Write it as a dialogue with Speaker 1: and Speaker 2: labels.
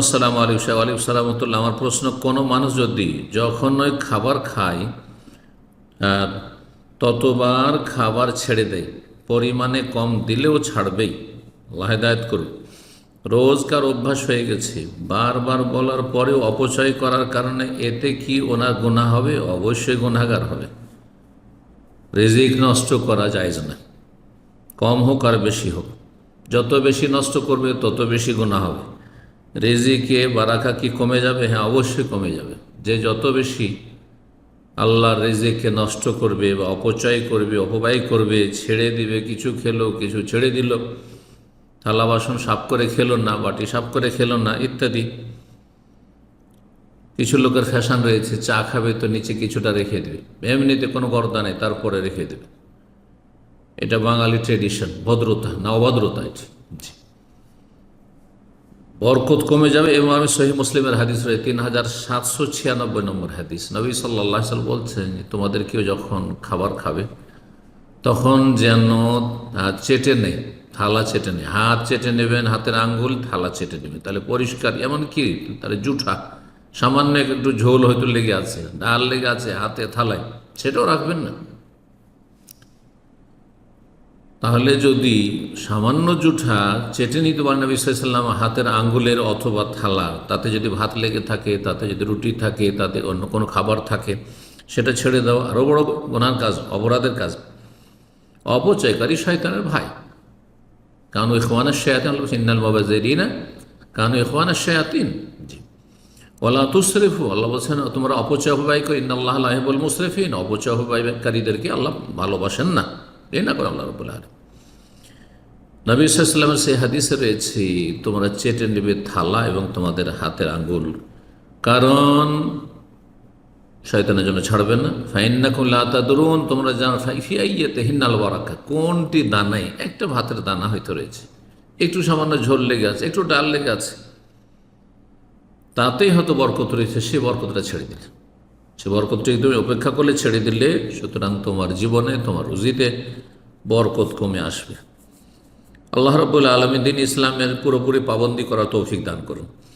Speaker 1: আসসালাম আলী সাহেব আলী সালামতুল্লাহ আমার প্রশ্ন, কোনো মানুষ যদি যখন ওই খাবার খায় ততবার খাবার ছেড়ে দেয়, পরিমাণে কম দিলেও ছাড়বেই, আল্লাহ হেদায়ত করুন রোজকার অভ্যাস হয়ে গেছে, বারবার বলার পরেও অপচয় করার কারণে এতে কি ওনার গুণা হবে? অবশ্যই গুণাগার হবে। রেজিক নষ্ট করা যায় না। কম হোক আর বেশি হোক। যত বেশি নষ্ট করবে, তত বেশি গুণা হবে। রেজিকে বারাকা কি কমে যাবে? হ্যাঁ অবশ্যই কমে যাবে। যে যত বেশি আল্লাহর রেজেকে নষ্ট করবে বা অপচয় করবে, অপব্যয় করবে, ছেড়ে দিবে, কিছু খেলো, কিছু ছেড়ে দিল থালা বাসন সাফ করে খেলো না, বাটি সাফ করে খেলো না, ইত্যাদি। কিছু লোকের ফ্যাশন রয়েছে, চা খাবে তো নিচে কিছুটা রেখে দেবে। এমনিতে কোনো গর্দা নেই, তারপরে রেখে দেবে। এটা বাঙালি ট্রেডিশন ভদ্রতা, না অভদ্রতা এটি। বরকত কমে যাবে এবং আমি সহি মুসলিমের হাদিস রয়ে তিন হাজার সাতশো ছিয়ানব্বই নম্বর হাদিস। নবী সাল্লাহ সাল বলছেন তোমাদের কেউ যখন খাবার খাবে, তখন যেন চেটে নেই থালা চেটে নেই হাত চেটে নেবেন, হাতের আঙ্গুল থালা চেটে নেবেন। তাহলে পরিষ্কার এমন কি তাহলে জুঠা, সামান্য একটু ঝোল হয়তো লেগে আছে, ডাল লেগে আছে, হাতে থালায়, সেটাও রাখবেন না। তাহলে যদি সামান্য জুঠা চেটে নিতে পারেন নবী সাল্লাম হাতের আঙ্গুলের অথবা থালা, তাতে যদি ভাত লেগে থাকে, তাতে যদি রুটি থাকে, তাতে অন্য কোনো খাবার থাকে, সেটা ছেড়ে দাও। আরও বড় গোনার কাজ, অপরাধের কাজ। অপচয়কারী শয়তানের ভাই। কানু ইখওয়ানের শেয়াতিন ইন্নাল বাবাজেরিনা কানু ইখওয়ানের শেয়াতিন। জি। ওলা তুসরিফু, আল্লাহ বলছেন, তোমরা অপচয় অপব্যয় ইন্নাল্লাহ লাহিবুল মুসরিফিন। অপচয় অপব্যয়কারীদেরকে আল্লাহ ভালোবাসেন না। এই না করে আল্লাহ রবুল্লাহ নবী সাল্লামের সেই হাদিসে রয়েছে, তোমরা চেটে নেবে থালা এবং তোমাদের হাতের আঙ্গুল। কারণ শয়তানের জন্য ছাড়বে না। ফাইন্না কুল্লা তাদরুন, তোমরা জানো ফাইফিয়াইয়াতে হিন্নাল বারাকা কোনটি দানায়? একটা ভাতের দানা হয়তো রয়েছে। একটু সামান্য ঝোল লেগে আছে, একটু ডাল লেগে আছে। তাতেই হয়তো বরকত রয়েছে, সে বরকতটা ছেড়ে দিলে। সে বরকতটিকে তুমি অপেক্ষা করলে ছেড়ে দিলে, সুতরাং তোমার জীবনে, তোমার রুজিতে বরকত কমে আসবে। আল্লাহ রবুল্লা আলমী দিন ইসলামের পুরোপুরি পাবন্দি করা তৌফিক দান করুন।